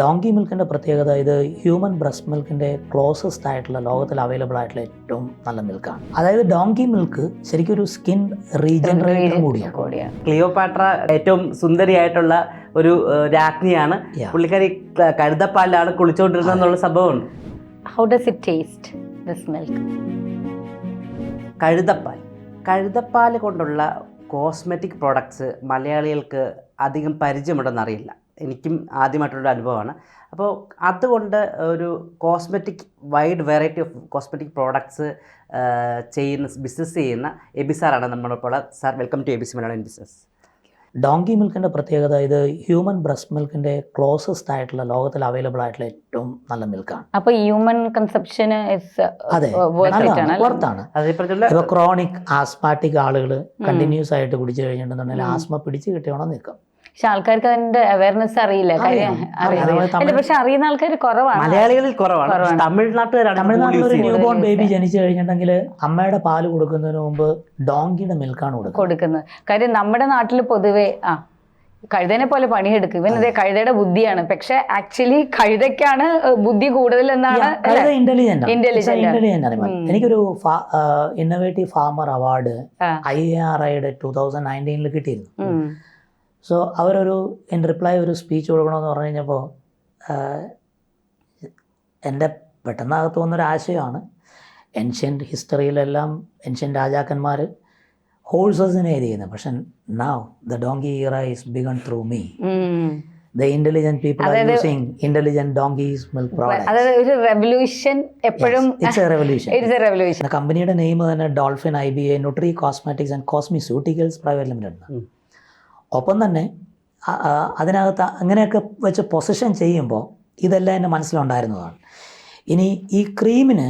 Donkey മിൽക്കിന്റെ പ്രത്യേകത ഇത് ഹ്യൂമൻ ബ്രസ്റ്റ് മിൽക്കിന്റെ ക്ലോസസ്റ്റ് ആയിട്ടുള്ള ലോകത്തിൽ അവൈലബിൾ ആയിട്ടുള്ള ഏറ്റവും നല്ല മിൽക്കാണ്. അതായത് ഡോങ്കി മിൽക്ക് ശരിക്കും ഒരു സ്കിൻ റീജനറേറ്റർ കൂടിയാണ്. ക്ലിയോപാട്ര ഏറ്റവും സുന്ദരിയായിട്ടുള്ള ഒരു രാജ്ഞിയാണ്. പുള്ളിക്കാരി കരുതപ്പാലാണ് കഴുതപ്പാലിലാണ് കുളിച്ചുകൊണ്ടിരുന്നത് എന്നുള്ള സംഭവമുണ്ട്. How does it taste this milk കഴുതപ്പാൽ. കഴുതപ്പാൽ കൊണ്ടുള്ള കോസ്മെറ്റിക് പ്രോഡക്ട്സ് മലയാളികൾക്ക് അധികം പരിചയമുണ്ടെന്ന് അറിയില്ല. എനിക്കും ആദ്യമായിട്ടുള്ളൊരു അനുഭവമാണ്. അപ്പോൾ അതുകൊണ്ട് ഒരു cosmetic wide variety of cosmetic products ചെയ്യുന്ന ബിസിനസ് ചെയ്യുന്ന എബിസാറാണ് നമ്മളിപ്പോൾ sir welcome to ABC Malayalam business. Donkey മിൽക്കിന്റെ പ്രത്യേകത ഇത് ഹ്യൂമൻ ബ്രസ്റ്റ് മിൽക്കിന്റെ ക്ലോസസ്റ്റ് ആയിട്ടുള്ള ലോകത്തിൽ അവൈലബിൾ ആയിട്ടുള്ള ഏറ്റവും നല്ല മിൽക്കാണ്. അപ്പോൾ ഹ്യൂമൻ കൺസെപ്ഷൻ അതെ ആണ് പുറത്താണ് ഇപ്പോൾ ക്രോണിക് ആസ്മാറ്റിക് ആളുകൾ കണ്ടിന്യൂസ് ആയിട്ട് കുടിച്ചു കഴിഞ്ഞിട്ടുണ്ടെന്നുണ്ടെങ്കിൽ ആസ്മ പിടിച്ച് കിട്ടിയോണം നിൽക്കും. പക്ഷെ ആൾക്കാർക്ക് അതിന്റെ അവയർനെസ് അറിയില്ല പക്ഷെ അറിയുന്ന ആൾക്കാർ കുറവാണ്. മലയാളികളിൽ കുറവാണ്. തമിഴ്നാട്ടുകാരാണ് തമിഴ്നാട്ടിൽ ഒരു ന്യൂ ബോൺ ബേബി ജനിച്ചു കഴിഞ്ഞിട്ടുണ്ടെങ്കിൽ അമ്മയുടെ പാൽ കൊടുക്കുന്നതിന് മുമ്പ് ഡോങ്കിയുടെ മിൽക്കാണ് കൊടുക്കുന്നത്. കൊടുക്കുന്നത്. കാര്യം നമ്മുടെ നാട്ടിൽ പൊതുവേ ആ കഴുതനെ പോലെ പണിയെടുക്കും. ഇവൻ ഇതേ കഴുതയുടെ ബുദ്ധിയാണ്. പക്ഷെ ആക്ച്വലി കഴുതയ്ക്കാണ് ബുദ്ധി കൂടുതൽ എന്നാണ് ഇന്റലിജന്റ് ആണ്. ഇന്റലിജന്റ്. എനിക്കൊരു innovative farmer award. I R ഐയുടെ ടൂ തൗസൻഡ് നയന്റീനിൽ കിട്ടിയിരുന്നു. സോ അവരൊരു ഇൻ റിപ്ലൈ ഒരു സ്പീച്ച് കൊടുക്കണമെന്ന് പറഞ്ഞു കഴിഞ്ഞപ്പോൾ എന്റെ പെട്ടെന്നകത്ത് വന്നൊരു ആശയമാണ്. എൻഷ്യന്റ് ഹിസ്റ്ററിയിലെല്ലാം എൻഷ്യൻ രാജാക്കന്മാർ ഹോൾസസിനെ എഴുതിയിരുന്നത് പക്ഷെ now the donkey era is begun through me. The intelligent people are using intelligent donkeys milk product അതായത് ഒരു റെവല്യൂഷൻ എപ്പോഴും it's a revolution it's a revolution കമ്പനിയുടെ നെയിം തന്നെ Dolphin I B A nutri cosmetics and cosmeceuticals private limited ഉം. ഒപ്പം തന്നെ അതിനകത്ത് അങ്ങനെയൊക്കെ വെച്ച് പൊസിഷൻ ചെയ്യുമ്പോൾ ഇതെല്ലാം എന്റെ മനസ്സിലുണ്ടായിരുന്നതാണ്. ഇനി ഈ ക്രീമിന്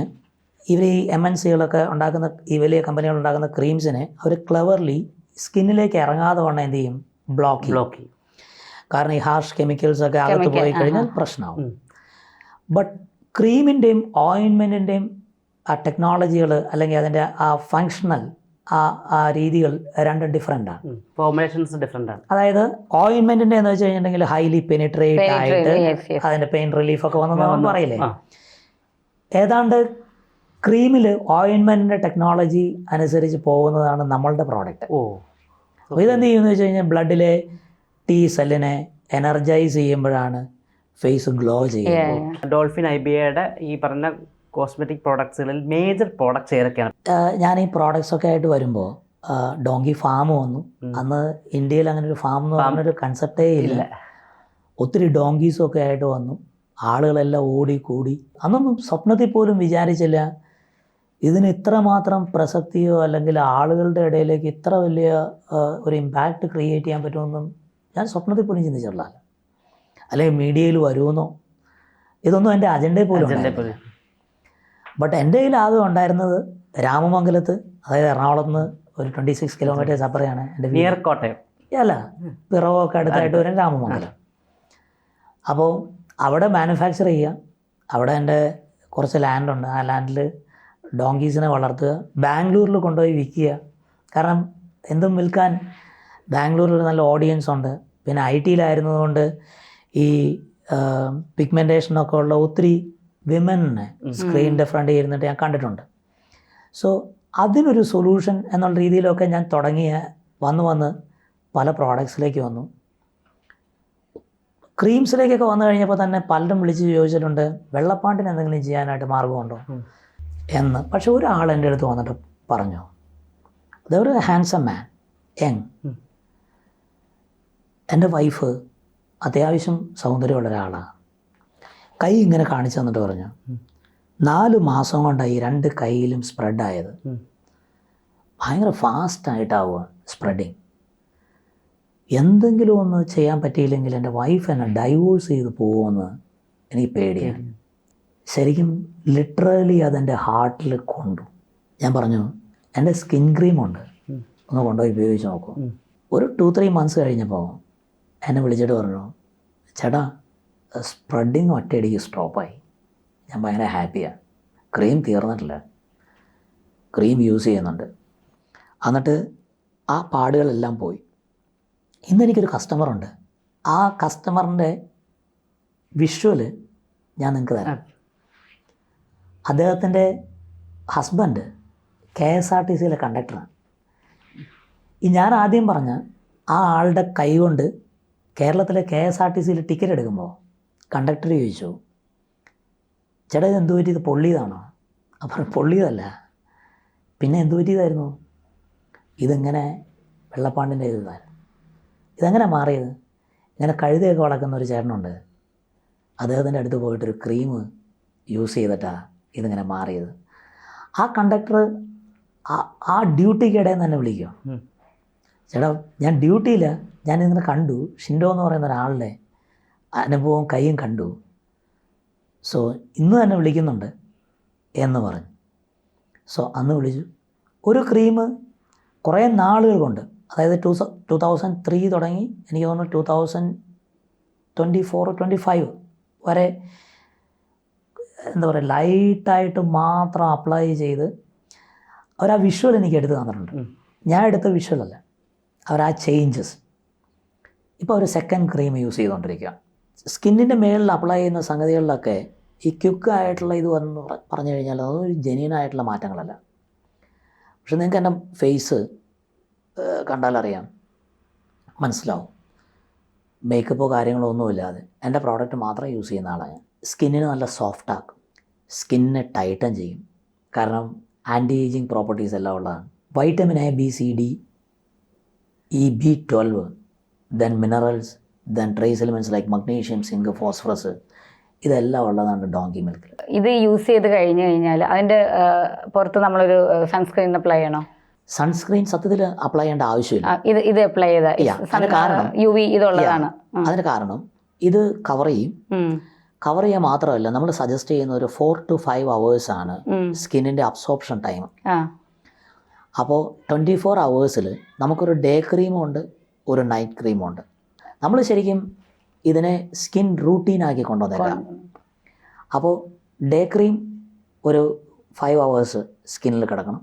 ഇവർ ഈ എം എൻ സികളൊക്കെ ഉണ്ടാക്കുന്ന ഈ വലിയ കമ്പനികൾ ഉണ്ടാക്കുന്ന ക്രീംസിനെ അവർ ക്ലവർലി സ്കിന്നിലേക്ക് ഇറങ്ങാതെ കൊണ്ട് എന്ത് ചെയ്യും? ബ്ലോക്ക് ബ്ലോക്ക് ചെയ്യും. കാരണം ഈ ഹാർഷ് കെമിക്കൽസ് ഒക്കെ അകത്ത് പോയി കഴിഞ്ഞാൽ. പ്രശ്നമാവും. ബട്ട് ക്രീമിന്റെയും ഓയിൻമെന്റിന്റെയും ആ ടെക്നോളജികൾ അല്ലെങ്കിൽ അതിന്റെ ആ ഫങ്ഷണൽ ആ ആ രീതികൾ രണ്ടും ഡിഫറെന്റ് ആണ്. ഫോർമുലേഷൻസ് ഡിഫറെന്റ് ആണ്. അതായത് ഓയിൻമെന്റിന്റെ എന്ന് വെച്ച് കഴിഞ്ഞിട്ടുണ്ടെങ്കിൽ ഹൈലി പെനിട്രേറ്റ് ആയിട്ട് അതിന്റെ പെയിൻ റിലീഫ് ഒക്കെ വന്നു. നമ്മൾ പറയില്ലേ? ഏതാണ്ട് ക്രീമിൽ ഓയിൻമെന്റിന്റെ ടെക്നോളജി അനുസരിച്ച് പോകുന്നതാണ് നമ്മളുടെ പ്രോഡക്റ്റ് ഓ. അപ്പോൾ ഇതെന്ത് ചെയ്യുമെന്ന് വെച്ച് കഴിഞ്ഞാൽ ബ്ലഡിലെ ടി സെല്ലിനെ എനർജൈസ് ചെയ്യുമ്പോഴാണ് ഫേസ് ഗ്ലോ ചെയ്യുന്നത്. ഡോൾഫിൻ ഐ ബി എയുടെ ഈ പറഞ്ഞ കോസ്മെറ്റിക് പ്രോഡക്ട്സുകളിൽ മേജർ പ്രോഡക്ട്സ് ഏതൊക്കെയാണ്? ഞാൻ ഈ പ്രോഡക്ട്സ് ഒക്കെ ആയിട്ട് വരുമ്പോൾ ഡോങ്കി ഫാം വന്നു. അന്ന് ഇന്ത്യയിൽ അങ്ങനെ ഒരു ഫാം എന്ന് പറഞ്ഞൊരു കൺസെപ്റ്റേ ഇല്ല. ഒത്തിരി ഡോങ്കീസും ഒക്കെ ആയിട്ട് വന്നു. ആളുകളെല്ലാം ഓടി കൂടി. അന്നൊന്നും സ്വപ്നത്തിൽ പോലും വിചാരിച്ചില്ല. ഇതിന് ഇത്രമാത്രം പ്രസക്തിയോ അല്ലെങ്കിൽ ആളുകളുടെ ഇടയിലേക്ക് ഇത്ര വലിയ ഒരു ഇമ്പാക്റ്റ് ക്രിയേറ്റ് ചെയ്യാൻ പറ്റുമെന്നും ഞാൻ സ്വപ്നത്തിൽ പോലും ചിന്തിച്ചിട്ടില്ല. അല്ലെങ്കിൽ മീഡിയയിൽ വരുമെന്നോ? ഇതൊന്നും എന്റെ അജണ്ടയിൽ പോലും. ബട്ട് എന്റെ കയ്യിൽ ആദ്യം ഉണ്ടായിരുന്നത് രാമമംഗലത്ത് അതായത് എറണാകുളത്ത് നിന്ന് ഒരു ട്വന്റി സിക്സ് കിലോമീറ്റേഴ്സ് അപ്പുറയാണ് എന്റെ. നിയർ കോട്ടയം. അല്ല പിറവൊക്കെ അടുത്തായിട്ട് വരും രാമമംഗലം. അപ്പോൾ അവിടെ മാനുഫാക്ചർ ചെയ്യുക. അവിടെ എന്റെ കുറച്ച് ലാൻഡുണ്ട് ആ ലാൻഡിൽ ഡോങ്കീസിനെ വളർത്തുക. ബാംഗ്ലൂരിൽ കൊണ്ടുപോയി വിൽക്കുക. കാരണം എന്തും വിൽക്കാൻ ബാംഗ്ലൂരിൽ നല്ല ഓഡിയൻസ് ഉണ്ട്. പിന്നെ ഐ ടിയിലായിരുന്നതുകൊണ്ട് ഈ പിഗ്മെന്റേഷനൊക്കെ ഉള്ള ഒത്തിരി വിമനെ സ്ക്രീനിന്റെ ഫ്രണ്ടിൽ ഇരുന്നിട്ട് ഞാൻ കണ്ടിട്ടുണ്ട്. സോ അതിനൊരു സൊല്യൂഷൻ എന്നുള്ള രീതിയിലൊക്കെ ഞാൻ തുടങ്ങിയ വന്ന് വന്ന് പല പ്രോഡക്ട്സിലേക്ക് വന്നു. ക്രീംസിലേക്കൊക്കെ വന്നു കഴിഞ്ഞപ്പോൾ തന്നെ പലരും വിളിച്ച് ചോദിച്ചിട്ടുണ്ട് വെള്ളപ്പാണ്ടിന് എന്തെങ്കിലും ചെയ്യാനായിട്ട് മാർഗമുണ്ടോ. എന്ന്. പക്ഷെ ഒരാൾ എന്റെ അടുത്ത് വന്നിട്ട് പറഞ്ഞു അതൊരു ഹാൻസം മാൻ യങ്. എന്റെ വൈഫ് അത്യാവശ്യം സൗന്ദര്യമുള്ള ഒരാളാണ് കൈ ഇങ്ങനെ കാണിച്ചു തന്നിട്ട് പറഞ്ഞു. നാല് മാസം കൊണ്ടാണ് ഈ രണ്ട് കൈയിലും സ്പ്രെഡായത്. ഭയങ്കര ഫാസ്റ്റായിട്ടാവുക സ്പ്രെഡിങ് എന്തെങ്കിലും ഒന്ന് ചെയ്യാൻ പറ്റിയില്ലെങ്കിൽ എന്റെ വൈഫ് എന്നെ ഡൈവോഴ്സ് ചെയ്ത് പോകുമെന്ന് എനിക്ക് പേടിയാണ്. ശരിക്കും ലിറ്ററലി അതെന്റെ ഹാർട്ടിൽ കൊണ്ടു. ഞാൻ പറഞ്ഞു എന്റെ സ്കിൻ ക്രീമുണ്ട്. ഒന്ന് കൊണ്ടുപോയി ഉപയോഗിച്ച് നോക്കൂ. ഒരു ടു ത്രീ മന്ത്സ് കഴിഞ്ഞപ്പോൾ എന്നെ വിളിച്ചിട്ട് പറഞ്ഞു ചേട്ടാ സ്പ്രെഡിങ് ഒറ്റയടിക്ക് സ്റ്റോപ്പായി ഞാൻ ഭയങ്കര ഹാപ്പിയാണ്. ക്രീം തീർന്നിട്ടില്ല. ക്രീം യൂസ് ചെയ്യുന്നുണ്ട്. എന്നിട്ട് ആ പാടുകളെല്ലാം പോയി. ഇന്നെനിക്കൊരു കസ്റ്റമറുണ്ട് ആ കസ്റ്റമറിന്റെ വിഷ്വൽ ഞാൻ നിങ്ങൾക്ക് തരാം. അദ്ദേഹത്തിന്റെ husband K S R T സിയിലെ കണ്ടക്ടറാണ് ഈ ഞാൻ ആദ്യം പറഞ്ഞ ആ ആളുടെ കൈ കൊണ്ട് കേരളത്തിലെ കെ എസ് ആർ ടി സിയിൽ ടിക്കറ്റ് എടുക്കുമ്പോൾ കണ്ടക്ടർ ചോദിച്ചു ചേട്ടാ ഇത് എന്ത് പറ്റിയത്? പൊള്ളിയതാണോ? അപ്പം പൊള്ളിയതല്ല. പിന്നെ എന്ത് പറ്റിയതായിരുന്നു? ഇതെങ്ങനെ വെള്ളപ്പാണ്ടിന്റെ ഇതായിരുന്നു ഇതെങ്ങനെ മാറിയത്? ഇങ്ങനെ കഴുതയൊക്കെ വളക്കുന്ന ഒരു ചേട്ടനുണ്ട്. അദ്ദേഹത്തിന്റെ അടുത്ത് പോയിട്ടൊരു ക്രീം യൂസ് ചെയ്തിട്ടാണ് ഇതിങ്ങനെ മാറിയത്. ആ കണ്ടക്ടർ ആ- ആ ഡ്യൂട്ടിക്കിടയിൽ തന്നെ വിളിക്കും ഉം. ചേട്ടാ ഞാൻ ഡ്യൂട്ടിയില്ല. ഞാൻ ഇങ്ങനെ കണ്ടു. ഷിൻഡോ എന്ന് പറയുന്ന ഒരാളുടെ അനുഭവം കൈയും കണ്ടു. സോ ഇന്ന് തന്നെ വിളിക്കുന്നുണ്ട് എന്ന് പറഞ്ഞു. സോ അന്ന് വിളിച്ചു. ഒരു ക്രീം കുറേ നാളുകൾ കൊണ്ട് അതായത് ടു ടു തൗസൻഡ് ത്രീ തുടങ്ങി എനിക്ക് തോന്നുന്നു two thousand twenty four twenty five വരെ എന്താ പറയുക ലൈറ്റായിട്ട് മാത്രം അപ്ലൈ ചെയ്ത് അവർ ആ വിഷ്വൽ എനിക്ക് എടുത്ത് തന്നിട്ടുണ്ട്. ഞാൻ എടുത്ത വിഷ്വലല്ല അവർ ആ ചേഞ്ചസ് ഇപ്പോൾ ഒരു സെക്കൻഡ് ക്രീം യൂസ് ചെയ്തുകൊണ്ടിരിക്കുക സ്കിന്നിന്റെ മേളിൽ അപ്ലൈ ചെയ്യുന്ന സംഗതികളിലൊക്കെ ഈ ക്യുക്ക് ആയിട്ടുള്ള ഇത് വന്ന് പറഞ്ഞു കഴിഞ്ഞാൽ അതൊരു ഒരു ആയിട്ടുള്ള മാറ്റങ്ങളല്ല. പക്ഷെ നിങ്ങൾക്ക് എന്റെ ഫേസ് കണ്ടാലറിയാം മനസ്സിലാവും. മേക്കപ്പോ കാര്യങ്ങളോ ഒന്നുമില്ലാതെ എന്റെ പ്രോഡക്റ്റ് മാത്രം യൂസ് ചെയ്യുന്ന ആളാണ് ഞാൻ. സ്കിന്നിന് നല്ല സോഫ്റ്റ് ആക്കും. സ്കിന്നിനെ ടൈറ്റൻ ചെയ്യും. കാരണം ആന്റി ഏജിങ് പ്രോപ്പർട്ടീസ് എല്ലാം ഉള്ളതാണ്. Vitamin A B C D E B twelve then minerals then trace elements like magnesium zinc phosphorus ഇതെല്ലാം ഉള്ളതാണ് ഡോങ്കി മിൽക്കിൽ ഇത് യൂസ് ചെയ്ത് കഴിഞ്ഞു കഴിഞ്ഞാൽ അതിന്റെ പുറത്ത് നമ്മളൊരു സൺസ്ക്രീൻ അപ്ലൈ ചെയ്യണോ? സൺസ്ക്രീൻ സത്യത്തിൽ അപ്ലൈ ചെയ്യേണ്ട ആവശ്യമില്ല. ഇത് ഇത് അപ്ലൈ ചെയ്ത കാരണം- യു വി ഇതുള്ളതാണ്. അതിന് കാരണം ഇത് കവർ ചെയ്യും. കവർ ചെയ്യാൻ മാത്രമല്ല നമ്മൾ സജസ്റ്റ് ചെയ്യുന്ന ഒരു ഫോർ ടു ഫൈവ് അവേഴ്സ് ആണ് സ്കിന്നിന്റെ സ്കിന്നിന്റെ അബ്സോർപ്ഷൻ ടൈം അപ്പോൾ ട്വന്റി ഫോർ അവേഴ്സിൽ നമുക്കൊരു ഡേ ക്രീമുണ്ട് ഒരു നൈറ്റ് ക്രീമും ഉണ്ട്. നമ്മൾ ശരിക്കും ഇതിനെ സ്കിൻ റൂട്ടീനാക്കി കൊണ്ടുവന്നേക്കാം. അപ്പോൾ ഡേ ക്രീം ഒരു ഫൈവ് അവേഴ്സ് സ്കിന്നിൽ കിടക്കണം.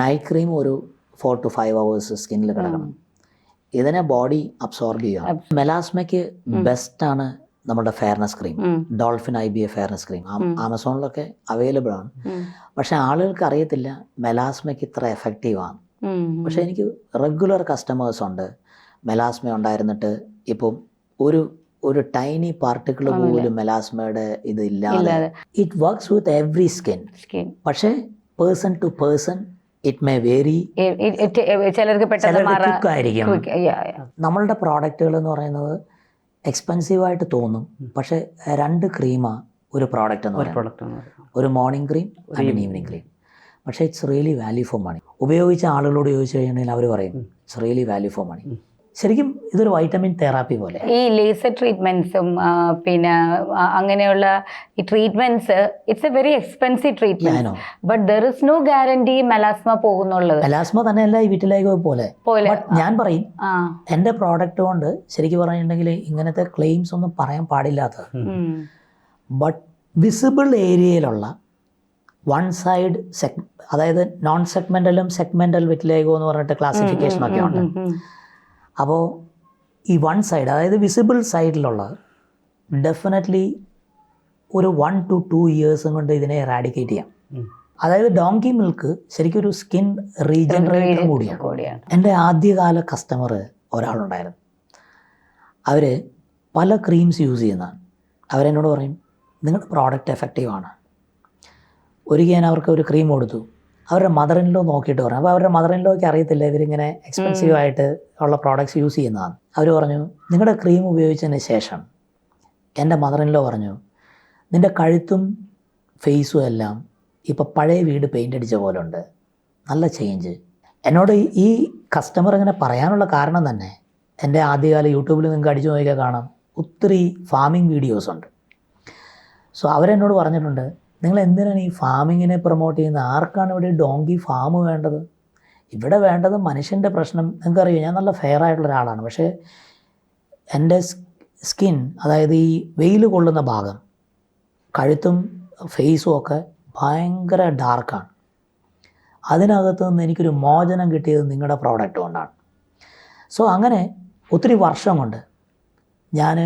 നൈറ്റ് ക്രീം ഒരു ഫോർ ടു ഫൈവ് അവേഴ്സ് സ്കിന്നിൽ കിടക്കണം. ഇതിനെ ബോഡി അബ്സോർബ് ചെയ്യുക. മെലാസ്മയ്ക്ക് ബെസ്റ്റാണ് നമ്മുടെ fairness cream Dolphin I B A fairness cream ആമസോണിലൊക്കെ available ആണ്. പക്ഷെ ആളുകൾക്ക് അറിയത്തില്ല മെലാസ്മയ്ക്ക് ഇത്ര എഫക്റ്റീവ് ആണ്. പക്ഷേ എനിക്ക് റെഗുലർ കസ്റ്റമേഴ്സ് ഉണ്ട്. മെലാസ്മ ഉണ്ടായിരുന്നിട്ട് ഇപ്പം ഒരു ഒരു ടൈനി പാർട്ടിക്കിൾ പോലും മെലാസ്മയുടെ ഇത് ഇല്ലാതെ. It works with every skin. പക്ഷേ person to person it may vary ചിലർക്ക് ആയിരിക്കും. നമ്മളുടെ പ്രോഡക്റ്റുകൾ എന്ന് പറയുന്നത് എക്സ്പെൻസീവ് ആയിട്ട് തോന്നും. പക്ഷെ രണ്ട് ക്രീമാണ് ഒരു പ്രോഡക്റ്റ് എന്ന് ഒരു പറയുന്നത്. ആണ് ഒരു morning cream and evening cream പക്ഷേ it's really value for money ഉപയോഗിച്ച ആളുകളോട് ചോദിച്ചു കഴിഞ്ഞാൽ അവർ പറയും it's really value for money ശരിക്കും ഇതൊരു വൈറ്റമിൻ തെറാപ്പി പോലെ. ഈ ലേസർ ട്രീറ്റ്മെന്റ്സും പിന്നെ അങ്ങനെയുള്ള ഈ treatments it's a very expensive treatment but there is no guarantee melasma പോകുന്നുള്ളത്. Melasma തന്നെയല്ല ഈ വീട്ടിലേക്ക് പോലെ. ഞാൻ പറയും എന്റെ പ്രോഡക്റ്റ് കൊണ്ട് ശരിക്കും പറഞ്ഞിട്ടുണ്ടെങ്കിൽ ഇങ്ങനത്തെ ക്ലെയിംസ് ഒന്നും പറയാൻ പാടില്ലാത്തത്. ബട്ട് വിസിബിൾ ഏരിയയിലുള്ള വൺ സൈഡ് സെഗ് അതായത് നോൺ സെഗ്മെന്റലും സെഗ്മെന്റൽ വിറ്റിലേഗോ എന്ന് പറഞ്ഞിട്ട് ക്ലാസിഫിക്കേഷനൊക്കെ ഉണ്ട്. അപ്പോൾ ഈ വൺ സൈഡ് അതായത് വിസിബിൾ സൈഡിലുള്ള ഡെഫിനറ്റ്ലി ഒരു വൺ ടു ടു ഇയേഴ്സും കൊണ്ട് ഇതിനെ എറാഡിക്കേറ്റ് ചെയ്യാം. അതായത് ഡോങ്കി മിൽക്ക് ശരിക്കും ഒരു സ്കിൻ റീജനറേറ്റർ കൂടിയാണ്. എന്റെ ആദ്യകാല കസ്റ്റമർ ഒരാളുണ്ടായിരുന്നു. അവർ പല ക്രീംസ് യൂസ് ചെയ്യുന്നതാണ് അവരെന്നോട് പറയും നിങ്ങളുടെ പ്രോഡക്റ്റ് എഫക്റ്റീവാണ് ഒരിക്കൽ ഞാൻ അവർക്ക് ഒരു ക്രീം കൊടുത്തു. അവരുടെ മദർ ഇൻ ലോ നോക്കിയിട്ട് പറഞ്ഞു അപ്പോൾ അവരുടെ മദർ ഇൻ ലോയ്ക്ക് അറിയത്തില്ല ഇവരിങ്ങനെ എക്സ്പെൻസീവ് ആയിട്ട് ഉള്ള പ്രോഡക്റ്റ്സ് യൂസ് ചെയ്യുന്നതാണ്. അവർ പറഞ്ഞു നിങ്ങളുടെ ക്രീം ഉപയോഗിച്ചതിന് ശേഷം എന്റെ മദർ ഇൻ ലോ പറഞ്ഞു നിന്റെ കഴുത്തും ഫേസും എല്ലാം ഇപ്പോൾ പഴയ വീട് പെയിന്റ് അടിച്ച പോലെ ഉണ്ട്. നല്ല ചേഞ്ച് എന്നോട് ഈ- കസ്റ്റമർ ഇങ്ങനെ പറയാനുള്ള കാരണം തന്നെ എന്റെ ആദ്യകാല യൂട്യൂബിൽ നിങ്ങൾക്ക് അടിച്ചു നോക്കിയാൽ കാണാം. ഒത്തിരി ഫാമിംഗ് വീഡിയോസ് ഉണ്ട്. സോ അവരെന്നോട് പറഞ്ഞിട്ടുണ്ട് നിങ്ങൾ എന്തിനാണ് ഈ ഫാമിങ്ങിനെ പ്രൊമോട്ട് ചെയ്യുന്നത്? ആർക്കാണ് ഇവിടെ ഡോങ്കി ഫാം വേണ്ടത്? ഇവിടെ വേണ്ടത് മനുഷ്യന്റെ പ്രശ്നം. നിങ്ങൾക്കറിയോ ഞാൻ നല്ല ഫെയർ ആയിട്ടുള്ള ഒരാളാണ്. പക്ഷേ എന്റെ സ്കിൻ അതായത് ഈ വെയിൽ കൊള്ളുന്ന ഭാഗം കഴുത്തും ഫേസും ഒക്കെ ഭയങ്കര ഡാർക്കാണ് അതിനകത്ത് നിന്ന് എനിക്കൊരു മോചനം കിട്ടിയത് നിങ്ങളുടെ പ്രോഡക്റ്റ് കൊണ്ടാണ്. സോ അങ്ങനെ ഒത്തിരി വർഷം കൊണ്ട് ഞാൻ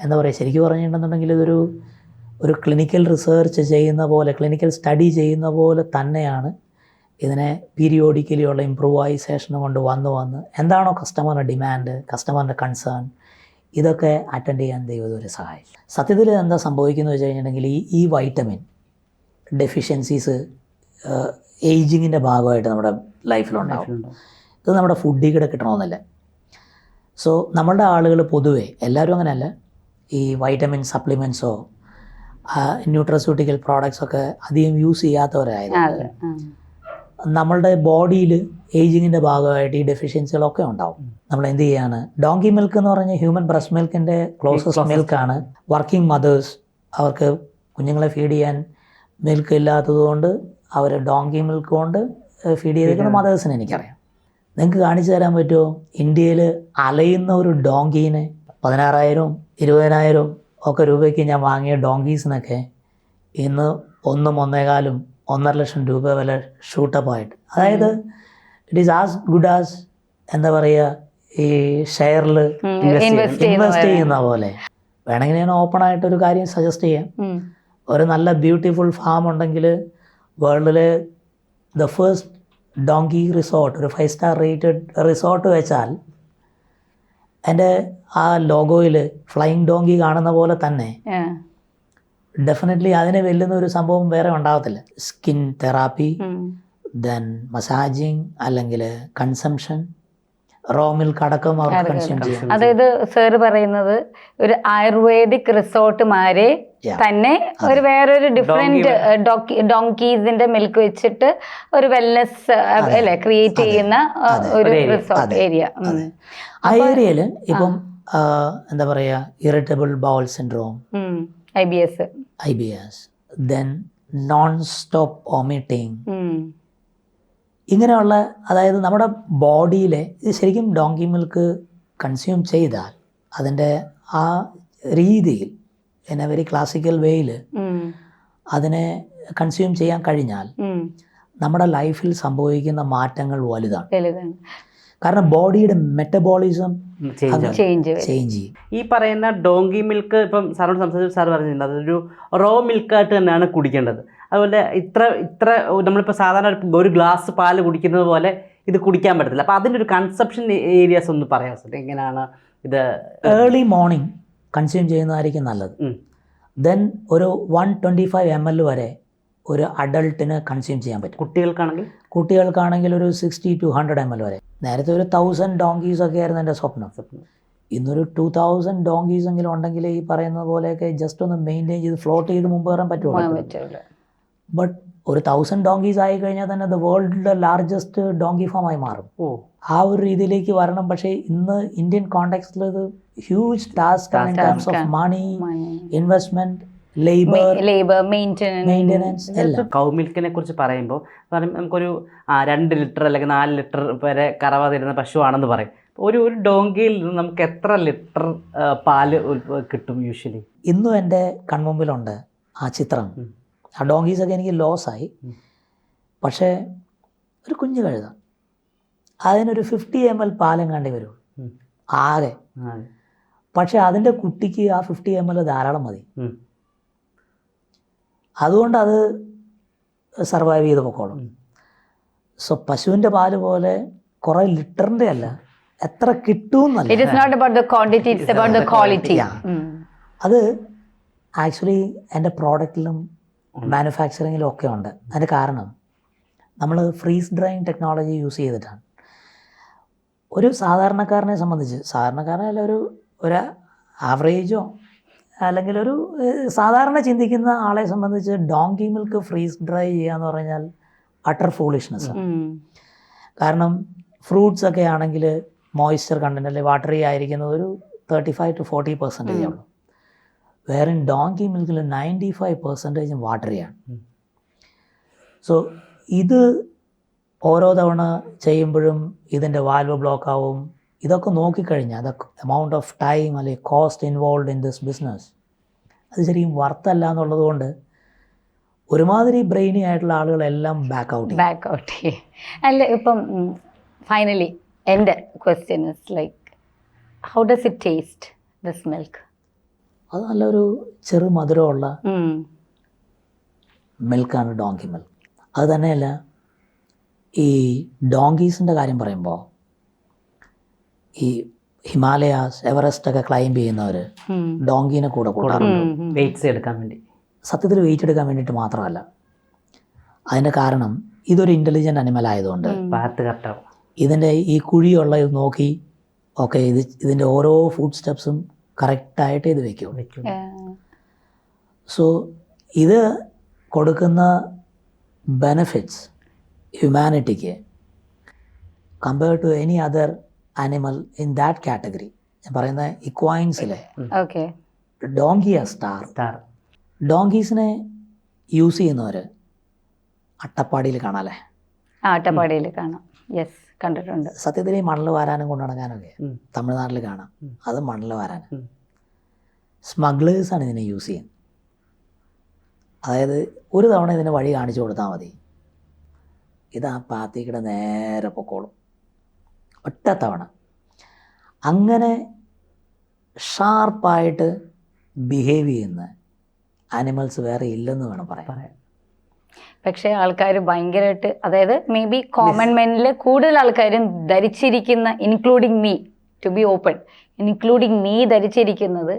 എന്താ പറയുക ശരിക്കും പറഞ്ഞിട്ടുണ്ടെന്നുണ്ടെങ്കിൽ ഇതൊരു ഒരു ക്ലിനിക്കൽ റിസേർച്ച് ചെയ്യുന്ന പോലെ ക്ലിനിക്കൽ സ്റ്റഡി ചെയ്യുന്ന പോലെ തന്നെയാണ് ഇതിനെ പീരിയോഡിക്കലി ഉള്ള ഇമ്പ്രൂവൈസേഷൻ കൊണ്ട് വന്ന് വന്ന് എന്താണോ കസ്റ്റമറിന്റെ ഡിമാൻഡ് കസ്റ്റമറിന്റെ കൺസേൺ ഇതൊക്കെ അറ്റൻഡ് ചെയ്യാൻ ദൈവം ഒരു സഹായിച്ചു. സത്യത്തിൽ എന്താ സംഭവിക്കുന്നത് വെച്ച് കഴിഞ്ഞിട്ടുണ്ടെങ്കിൽ ഈ ഈ വൈറ്റമിൻ ഡെഫിഷ്യൻസീസ് ഏജിങ്ങിന്റെ ഭാഗമായിട്ട് നമ്മുടെ ലൈഫിലുണ്ടാവും ഇത് നമ്മുടെ ഫുഡിൽ കൂടെ കിട്ടണമെന്നല്ല. സോ നമ്മളുടെ ആളുകൾ പൊതുവേ എല്ലാവരും അങ്ങനെയല്ല. ഈ വൈറ്റമിൻ സപ്ലിമെന്റ്സോ ന്യൂട്രസ്യൂട്ടിക്കൽ പ്രോഡക്ട്സ് ഒക്കെ അധികം യൂസ് ചെയ്യാത്തവരായത്. നമ്മളുടെ ബോഡിയിൽ ഏജിങ്ങിന്റെ ഭാഗമായിട്ട് ഈ ഡെഫിഷ്യൻസികളൊക്കെ ഉണ്ടാവും. നമ്മൾ എന്ത് ചെയ്യാണ്? ഡോങ്കി മിൽക്ക് എന്ന് പറഞ്ഞാൽ ഹ്യൂമൻ ബ്രസ്റ്റ് മിൽക്കിന്റെ ക്ലോസസ്റ്റ് മിൽക്കാണ് വർക്കിംഗ് മദേഴ്സ് അവർക്ക് കുഞ്ഞുങ്ങളെ ഫീഡ് ചെയ്യാൻ മിൽക്ക് ഇല്ലാത്തതുകൊണ്ട് അവർ ഡോങ്കി മിൽക്ക് കൊണ്ട് ഫീഡ് ചെയ്തിരിക്കുന്ന മദേഴ്സിനെ എനിക്കറിയാം. നിങ്ങൾക്ക് കാണിച്ചു തരാൻ പറ്റുമോ? ഇന്ത്യയിൽ അലയുന്ന ഒരു ഡോങ്കീനെ പതിനാറായിരവും ഇരുപതിനായിരവും ഒക്കെ രൂപയ്ക്ക് ഞാൻ വാങ്ങിയ ഡോങ്കീസിനൊക്കെ ഇന്ന് ഒന്നും ഒന്നേകാലും ഒന്നര ലക്ഷം രൂപ വില ഷൂട്ടപ്പായിട്ട് അതായത് it is as good as എന്താ പറയുക ഈ ഷെയറിൽ ഇൻവെസ്റ്റ് ചെയ്യുന്ന പോലെ. വേണമെങ്കിൽ ഞാൻ ഓപ്പൺ ആയിട്ട് ഒരു കാര്യം സജസ്റ്റ് ചെയ്യാം. ഒരു നല്ല ബ്യൂട്ടിഫുൾ ഫാം ഉണ്ടെങ്കിൽ വേൾഡിലെ ദ ഫസ്റ്റ് ഡോങ്കി റിസോർട്ട് ഒരു ഫൈവ് സ്റ്റാർ റേറ്റഡ് റിസോർട്ട് വെച്ചാൽ എന്റെ ആ ലോഗോയിൽ ഫ്ലൈയിങ് ഡോങ്കി കാണുന്ന പോലെ തന്നെ. ഡെഫിനറ്റ്ലി അതിനെ വെല്ലുന്ന ഒരു സംഭവം വേറെ ഉണ്ടാകത്തില്ല സ്കിൻ തെറാപ്പി. ദെൻ മസാജിങ് അല്ലെങ്കിൽ കൺസംഷൻ റോ മിൽക്ക് അടക്കം കൺസ്യൂം ചെയ്യാം അതായത് സർ പറയുന്നത് ഒരു ആയുർവേദിക് റിസോർട്ടുമാരെ Yeah. തന്നെ ഒരു വേറൊരു ഡിഫറെന്റ് ഡോങ്കീസിന്റെ മിൽക്ക് വെച്ചിട്ട് ഒരു വെൽനെസ് അല്ലെ ക്രിയേറ്റ് ചെയ്യുന്ന ഒരു ഒരു റിസോർട്ട് ഏരിയ ആ ഏരിയയിൽ ഇപ്പം എന്താ പറയാ irritable bowel syndrome I B S I B S then non stop vomiting ഇങ്ങനെയുള്ള അതായത് നമ്മുടെ ബോഡിയിലെ ഇത് ശരിക്കും ഡോങ്കി മിൽക്ക് കൺസ്യൂം ചെയ്താൽ അതിന്റെ ആ രീതിയിൽ ഇൻ എ വെരി ക്ലാസിക്കൽ വേയിൽ അതിനെ കൺസ്യൂം ചെയ്യാൻ കഴിഞ്ഞാൽ നമ്മുടെ ലൈഫിൽ സംഭവിക്കുന്ന മാറ്റങ്ങൾ വലുതാണ്. കാരണം ബോഡിയുടെ മെറ്റബോളിസം ചേഞ്ച് ചെയ്യും. ഈ പറയുന്ന ഡോങ്കി മിൽക്ക് ഇപ്പം സാറോട് സംസാരിച്ചു സാർ പറഞ്ഞിട്ടുണ്ട്. അതൊരു റോ മിൽക്കായിട്ട് തന്നെയാണ് കുടിക്കേണ്ടത്. അതുപോലെ ഇത്ര ഇത്ര നമ്മളിപ്പോൾ സാധാരണ ഒരു- ഒരു ഗ്ലാസ് പാൽ കുടിക്കുന്നത് പോലെ ഇത് കുടിക്കാൻ പറ്റത്തില്ല. അപ്പോൾ അതിന്റെ ഒരു കൺസെപ്ഷൻ ഏരിയാസ് ഒന്ന് പറയാം സാർ എങ്ങനെയാണ് ഇത്? ഏർലി മോർണിംഗ് കൺസ്യൂം ചെയ്യുന്നതായിരിക്കും നല്ലത്. ദെൻ ഒരു one twenty five M L വരെ ഒരു അഡൾട്ടിന് കൺസ്യൂം ചെയ്യാൻ പറ്റും. കുട്ടികൾക്കാണെങ്കിൽ? കുട്ടികൾക്കാണെങ്കിൽ ഒരു sixty to hundred M L വരെ. നേരത്തെ ഒരു തൗസൻഡ് ഡോങ്കീസ് ഒക്കെ ആയിരുന്നു എന്റെ സ്വപ്നം. ഇന്നൊരു ടു തൗസൻഡ് ഡോങ്കീസ് എങ്കിലും ഉണ്ടെങ്കിൽ ഈ പറയുന്ന പോലെയൊക്കെ ജസ്റ്റ് ഒന്ന് മെയിന്റെയിൻ ചെയ്ത് ഫ്ലോട്ട് ചെയ്ത് മുമ്പ് വരാൻ പറ്റുള്ളൂ. ബട്ട് ഒരു തൗസൻഡ് ഡോങ്കീസ് ആയി കഴിഞ്ഞാൽ തന്നെ ദ വേൾഡിലെ ലാർജസ്റ്റ് ഡോങ്കി ആയി മാറും. ഓ. ആ ഒരു രീതിയിലേക്ക് വരണം. പക്ഷേ ഇന്ന് ഇന്ത്യൻ കോണ്ടെക്സ്റ്റിൽ ഇത് ഹ്യൂജ് ടാസ്ക് ആണ് in terms of money investment labour maintenance cow മിൽക്കിനെ കുറിച്ച് പറയുമ്പോൾ പറയും നമുക്കൊരു രണ്ട് ലിറ്റർ അല്ലെങ്കിൽ നാല് ലിറ്റർ വരെ കറവ തരുന്ന പശുവാണെന്ന് പറയും. ഒരു ഒരു ഡോങ്കിയിൽ നിന്ന് നമുക്ക് എത്ര ലിറ്റർ പാൽ കിട്ടും യൂഷ്വലി ഇന്നും എന്റെ കൺമുമ്പിലുണ്ട് ആ ചിത്രം. ആ ഡോങ്കീസൊക്കെ എനിക്ക് ലോസായി. പക്ഷേ ഒരു കുഞ്ഞു കഴുത. അതിനൊരു ഫിഫ്റ്റി എം എൽ പാലം കണ്ടി വരുള്ളൂ ഉം. ആകെ. പക്ഷെ അതിന്റെ കുട്ടിക്ക് ആ ഫിഫ്റ്റി എം എൽ ധാരാളം മതി. അതുകൊണ്ട് അത് സർവൈവ് ചെയ്ത് പൊക്കോളും. സോ പശുവിന്റെ പാൽ പോലെ കുറേ ലിറ്ററിന്റെ അല്ല എത്ര കിട്ടും അത് ആക്ച്വലി എന്റെ പ്രോഡക്റ്റിലും മാനുഫാക്ചറിങ്ങിലും ഒക്കെ ഉണ്ട്. അതിന് കാരണം നമ്മൾ ഫ്രീസ് ഡ്രൈയിങ് ടെക്നോളജി യൂസ് ചെയ്തിട്ടാണ്. ഒരു സാധാരണക്കാരനെ സംബന്ധിച്ച് സാധാരണക്കാരനല്ല ഒരു ഒരു ആവറേജോ അല്ലെങ്കിൽ ഒരു സാധാരണ ചിന്തിക്കുന്ന ആളെ സംബന്ധിച്ച് ഡോങ്കി മിൽക്ക് ഫ്രീസ് ഡ്രൈ ചെയ്യാന്ന് പറഞ്ഞാൽ അട്ടർ ഫൂളിഷ്നെസ് കാരണം ഫ്രൂട്ട്സ് ഒക്കെ ആണെങ്കിൽ മോയ്സ്ചർ കണ്ടന്റ് അല്ലെങ്കിൽ വാട്ടറി ആയിരിക്കുന്നത് ഒരു thirty five to forty percentage ഉള്ളൂ വേറെ ഡോങ്കി മിൽക്കിൽ നയന്റി ഫൈവ് പെർസെന്റേജും വാട്ടറിയാണ്. സോ ഇത് ഓരോ തവണ ചെയ്യുമ്പോഴും ഇതിന്റെ വാൽവ് ബ്ലോക്ക് ആവും. ഇതൊക്കെ നോക്കിക്കഴിഞ്ഞാൽ അതൊക്കെ എമൗണ്ട് ഓഫ് ടൈം അല്ലെങ്കിൽ cost involve in this business അത് ശരിക്കും വർത്തല്ല എന്നുള്ളത് കൊണ്ട് ഒരുമാതിരി ബ്രെയിനി ആയിട്ടുള്ള ആളുകളെല്ലാം ബാക്ക് ഔട്ട് ബാക്ക് ഔട്ട് അല്ല ഇപ്പം ഫൈനലി എന്റെ question is like how does it taste this milk അത് നല്ലൊരു ചെറു മധുരമുള്ള. മിൽക്കാണ് ഡോങ്കി മിൽക്ക് അത് തന്നെയല്ല ഈ ഡോങ്കീസിന്റെ കാര്യം പറയുമ്പോൾ ഈ ഹിമാലയാസ് എവറസ്റ്റ് ഒക്കെ ക്ലൈംബ് ചെയ്യുന്നവർ. ഡോങ്കീനെ കൂടെ കൂടാറുണ്ട്. വെയിറ്റ്സ് എടുക്കാൻ വേണ്ടി സത്യത്തിൽ വെയിറ്റ് എടുക്കാൻ വേണ്ടിയിട്ട് മാത്രമല്ല അതിന്റെ കാരണം ഇതൊരു ഇന്റലിജന്റ് അനിമൽ ആയതുകൊണ്ട് പാത്ത് കറക്റ്റാവും ഇതിന്റെ ഈ കുഴിയുള്ള ഇത് നോക്കി ഓക്കെ ഇത് ഇതിന്റെ ഓരോ ഫുഡ് സ്റ്റെപ്സും കറക്റ്റായിട്ട് ഇത് വെക്കും. സോ ഇത് കൊടുക്കുന്ന benefits ഹ്യൂമാനിറ്റിക്ക് compare to any other animal in that category ഞാൻ പറയുന്ന ഇക്വൈൻസിലെ ഡോങ്കിയ സ്റ്റാർ സ്റ്റാർ ഡോങ്കീസിനെ യൂസ് ചെയ്യുന്നവർ അട്ടപ്പാടിയിൽ കാണാം അല്ലേ? അട്ടപ്പാടിയിൽ കാണാം. യെസ് കണ്ടിട്ടുണ്ട്. സത്യത്തിൽ ഈ മണൽ വാരാനും കൊണ്ടാണ് നടക്കാനൊക്കെ ഉം. തമിഴ്നാട്ടിൽ കാണാം. അത് മണൽ വാരാൻ. സ്മഗ്ലേഴ്സാണ് ഇതിനെ യൂസ് ചെയ്യുന്നത്. അതായത് ഒരു തവണ ഇതിന് വഴി കാണിച്ചു കൊടുത്താൽ മതി. ഇത് ആ പാത്തിക്കിടെ നേരെ പൊക്കോളും. ഒറ്റ തവണ. അങ്ങനെ ഷാർപ്പായിട്ട് ബിഹേവ് ചെയ്യുന്ന ആനിമൽസ് വേറെ ഇല്ലെന്ന് വേണം പറയാൻ. പറയാം പക്ഷേ ആൾക്കാർ ഭയങ്കരമായിട്ട് അതായത് മേ ബി കോമൺ മെനിൽ കൂടുതൽ ആൾക്കാരും ധരിച്ചിരിക്കുന്ന including me to be open including me ധരിച്ചിരിക്കുന്നത്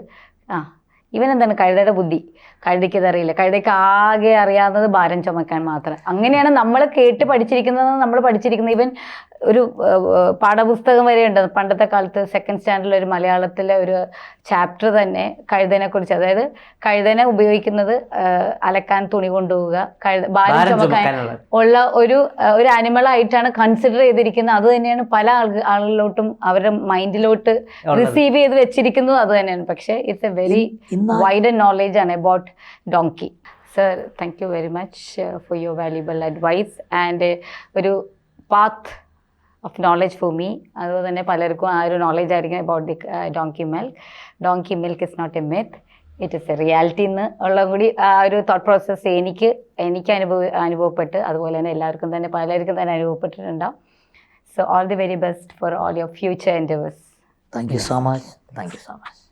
ആ ഇവൻ എന്താണ് കഴുതയുടെ ബുദ്ധി? കഴുതയ്ക്ക് ഇതറിയില്ല കഴുതയ്ക്ക് ആകെ അറിയാവുന്നത് ഭാരം ചുമക്കാൻ മാത്രം. അങ്ങനെയാണ് നമ്മൾ കേട്ട് പഠിച്ചിരിക്കുന്നത് നമ്മൾ പഠിച്ചിരിക്കുന്നത് ഇവൻ ഒരു പാഠപുസ്തകം വരെ ഉണ്ട്. പണ്ടത്തെ കാലത്ത് സെക്കൻഡ് സ്റ്റാൻഡേർഡിൽ ഒരു മലയാളത്തിലെ ഒരു ചാപ്റ്റർ തന്നെ കഴുതനെ കുറിച്ച്. അതായത് കഴുതനെ ഉപയോഗിക്കുന്നത് അലക്കാൻ തുണി കൊണ്ടുപോവുക കഴുത ഭാരം ചുമക്കാൻ ഉള്ള ഒരു ഒരു ആനിമൽ ആയിട്ടാണ് കൺസിഡർ ചെയ്തിരിക്കുന്നത്. അത് തന്നെയാണ് പല ആൾ ആളുകളിലോട്ടും അവരുടെ മൈൻഡിലോട്ട് റിസീവ് ചെയ്ത് വെച്ചിരിക്കുന്നത് അത് തന്നെയാണ്. പക്ഷേ ഇറ്റ്സ് എ വെരി ഇന്ന് knowledge knowledge and about donkey. Sir, thank you very much your for your valuable advice and uh, ഒരു path of knowledge for me അതുപോലെ തന്നെ പലർക്കും ആ ഒരു നോളജ് ആയിരിക്കും about the donkey milk donkey milk is not a myth it is a reality എന്ന് ഉള്ള കൂടി ആ ഒരു തോട്ട് പ്രോസസ്സ് എനിക്ക് എനിക്ക് അനുഭവ അനുഭവപ്പെട്ട് അതുപോലെ തന്നെ എല്ലാവർക്കും തന്നെ പലർക്കും തന്നെ അനുഭവപ്പെട്ടിട്ടുണ്ടാവും. So all the very best for all your future endeavours thank you so much thank you so much